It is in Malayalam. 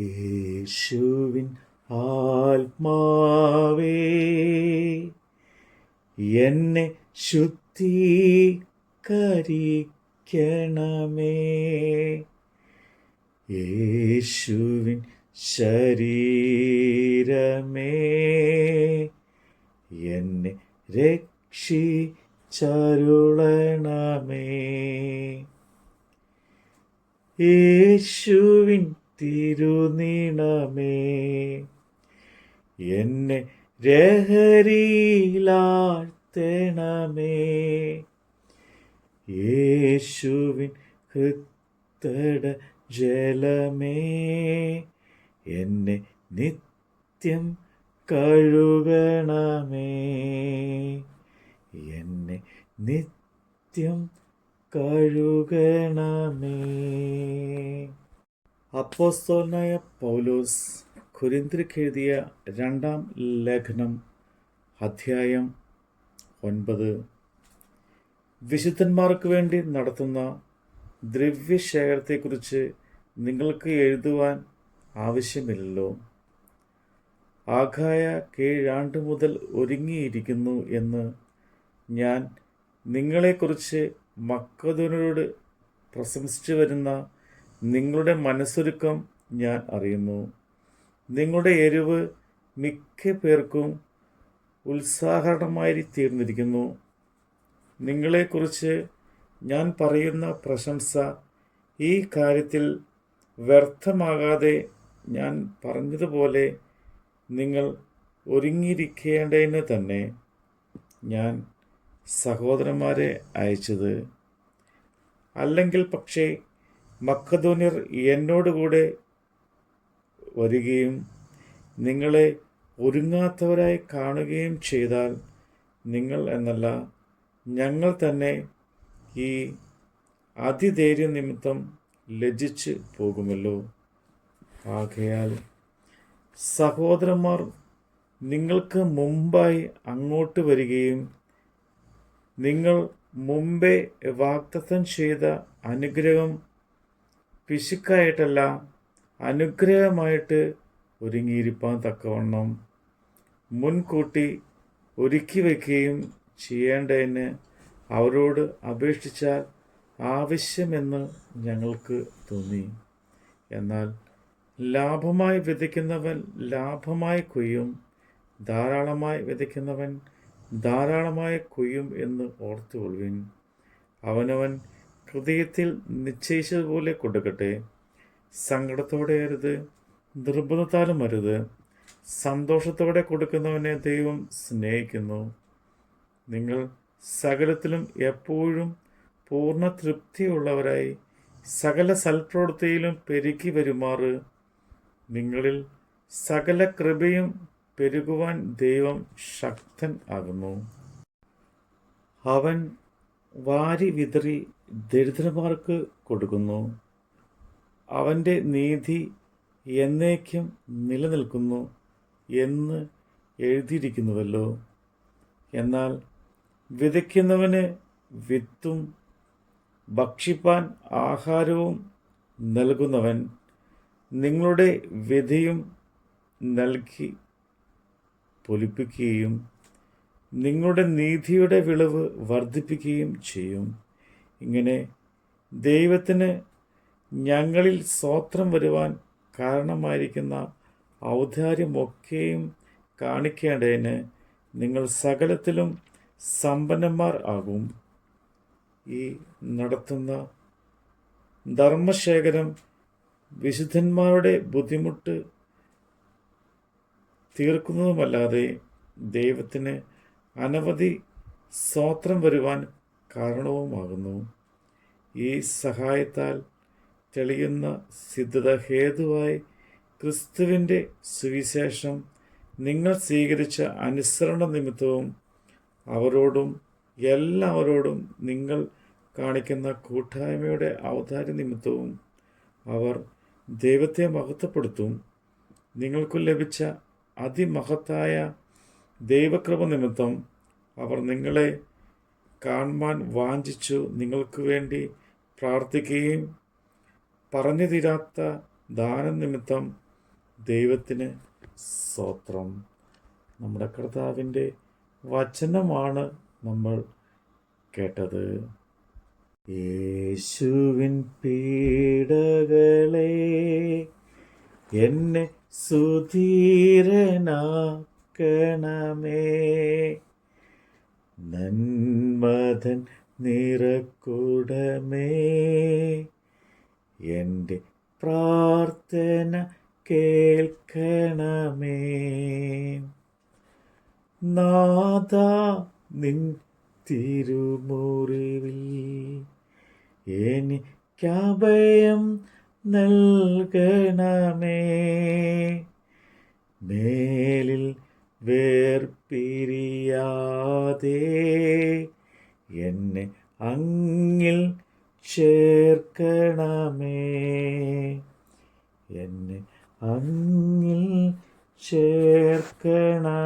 യേശുവിൻ ആത്മാവേ എന്നെ ശുദ്ധീകരിക്കണമേ. യേശുവിൻ ശരീരമേ എന്നെ രക്ഷിച്ചരുളണമേ. യേശുവിൻ തിരുനീണമേ. എന്നെ രഹരിയിലാഴ്ത്തണമേ. യേശുവിൻ ഹൃത്തട ജലമേ. എന്നെ നിത്യം കഴുകണമേ. എന്നെ നിത്യം കഴുകണമേ. അപ്പോസ്തോലനായ പൗലോസ് കുരിന്തിരിക്കെഴുതിയ രണ്ടാം ലേഖനം അധ്യായം ഒൻപത്. വിശുദ്ധന്മാർക്ക് വേണ്ടി നടത്തുന്ന ദ്രവ്യശേഖരത്തെക്കുറിച്ച് നിങ്ങൾക്ക് എഴുതുവാൻ ആവശ്യമില്ലല്ലോ. ആഘായ കീഴാണ്ട് മുതൽ ഒരുങ്ങിയിരിക്കുന്നു എന്ന് ഞാൻ നിങ്ങളെക്കുറിച്ച് മക്കതോനോട് പ്രശംസിച്ചു വരുന്ന നിങ്ങളുടെ മനസ്സൊരുക്കം ഞാൻ അറിയുന്നു. നിങ്ങളുടെ എരിവ് മിക്ക പേർക്കും ഉത്സാഹകരമായി തീർന്നിരിക്കുന്നു. നിങ്ങളെക്കുറിച്ച് ഞാൻ പറയുന്ന പ്രശംസ ഈ കാര്യത്തിൽ വ്യർത്ഥമാകാതെ ഞാൻ പറഞ്ഞതുപോലെ നിങ്ങൾ ഒരുങ്ങിയിരിക്കേണ്ടതിന് തന്നെ ഞാൻ സഹോദരന്മാരെ അയച്ചത്. അല്ലെങ്കിൽ പക്ഷേ മക്കധോന്യർ എന്നോടുകൂടെ വരികയും നിങ്ങളെ ഒരുങ്ങാത്തവരായി കാണുകയും ചെയ്താൽ നിങ്ങൾ എന്നല്ല ഞങ്ങൾ തന്നെ ഈ അതിധൈര്യ നിമിത്തം ലജിച്ച് പോകുമല്ലോ. ആകയാൽ സഹോദരന്മാർ നിങ്ങൾക്ക് മുമ്പായി അങ്ങോട്ട് വരികയും നിങ്ങൾ മുമ്പേ വാഗ്ദത്തം ചെയ്ത അനുഗ്രഹം പിശുക്കായിട്ടല്ല അനുഗ്രഹമായിട്ട് ഒരുങ്ങിയിരിപ്പാൻ തക്കവണ്ണം മുൻകൂട്ടി ഒരുക്കി വയ്ക്കുകയും ചെയ്യേണ്ടതിന് അവരോട് അപേക്ഷിച്ചാൽ ആവശ്യമെന്ന് ഞങ്ങൾക്ക് തോന്നി. എന്നാൽ ലാഭമായി വിതയ്ക്കുന്നവൻ ലാഭമായി കൊയ്യും ധാരാളമായി വിതയ്ക്കുന്നവൻ ധാരാളമായി കൊയ്യും എന്ന് ഓർത്തുകൊള്ളുവിൻ. അവനവൻ ഹൃദയത്തിൽ നിശ്ചയിച്ചതുപോലെ കൊടുക്കട്ടെ. സങ്കടത്തോടെ അരുത്. നിർബന്ധത്താലും അരുത്. സന്തോഷത്തോടെ കൊടുക്കുന്നവനെ ദൈവം സ്നേഹിക്കുന്നു. നിങ്ങൾ സകലത്തിലും എപ്പോഴും പൂർണ തൃപ്തിയുള്ളവരായി സകല സൽപ്രവൃത്തിയിലും പെരുകി വരുമാറ്. നിങ്ങളിൽ സകല കൃപയും പെരുകുവാൻ ദൈവം ശക്തൻ ആകുന്നു. അവൻ വാരി വിതറി ദരിദ്രന്മാർക്ക് കൊടുക്കുന്നു. അവന്റെ നീതി എന്നേക്കും നിലനിൽക്കുന്നു എന്ന് എഴുതിയിരിക്കുന്നുവല്ലോ. എന്നാൽ വിതയ്ക്കുന്നവന് വിത്തും ഭക്ഷിപ്പാൻ ആഹാരവും നൽകുന്നവൻ നിങ്ങളുടെ വിധിയും നൽകി പൊലിപ്പിക്കുകയും നിങ്ങളുടെ നീതിയുടെ വിളവ് വർദ്ധിപ്പിക്കുകയും ചെയ്യും. ഇങ്ങനെ ദൈവത്തിന് ഞങ്ങളിൽ സ്വോത്രം വരുവാൻ കാരണമായിരിക്കുന്ന ഔദാര്യമൊക്കെയും കാണിക്കേണ്ടതിന് നിങ്ങൾ സകലത്തിലും സമ്പന്നന്മാർ ആകും. ഈ നടത്തുന്ന ധർമ്മശേഖരം വിശുദ്ധന്മാരുടെ ബുദ്ധിമുട്ട് തീർക്കുന്നതുമല്ലാതെ ദൈവത്തിന് അനവധി സ്വാത്രം വരുവാൻ കാരണവുമാകുന്നു. ഈ സഹായത്താൽ തെളിയുന്ന സിദ്ധത ഹേതുവായി ക്രിസ്തുവിന്റെ സുവിശേഷം നിങ്ങൾ സ്വീകരിച്ച അനുസരണ നിമിത്തവും അവരോടും എല്ലാവരോടും നിങ്ങൾ കാണിക്കുന്ന കൂട്ടായ്മയുടെ അവതാര നിമിത്തവും അവർ ദൈവത്തെ മഹത്വപ്പെടുത്തും. നിങ്ങൾക്കു ലഭിച്ച അതിമഹത്തായ ദൈവകൃപ നിമിത്തം അവർ നിങ്ങളെ കാണുവാൻ വാഞ്ചിച്ചു നിങ്ങൾക്ക് വേണ്ടി പ്രാർത്ഥിക്കുകയും പറഞ്ഞു തീരാത്ത ദാനം നിമിത്തം ദൈവത്തിന് സ്തോത്രം. നമ്മുടെ കർത്താവിന്റെ വചനമാണ് നമ്മൾ കേട്ടത്. യേശുവിൻ പീഡകളെ എന്നെ സുധീരനാക്കണമേ നന്മതൻ നിറക്കുടമേ. എന്റെ പ്രാർത്ഥന കേൾക്കണമേ. നാദ നിൻ തിരുമുറിവിൽ എനിക്കഭയം നൽകണമേ. മേലിൽ വേർപിരിയാതെ എന്നെ അങ്ങിൽ ചേർക്കണമേ. എന്നെ അങ്ങിൽ ചേർക്കണമേ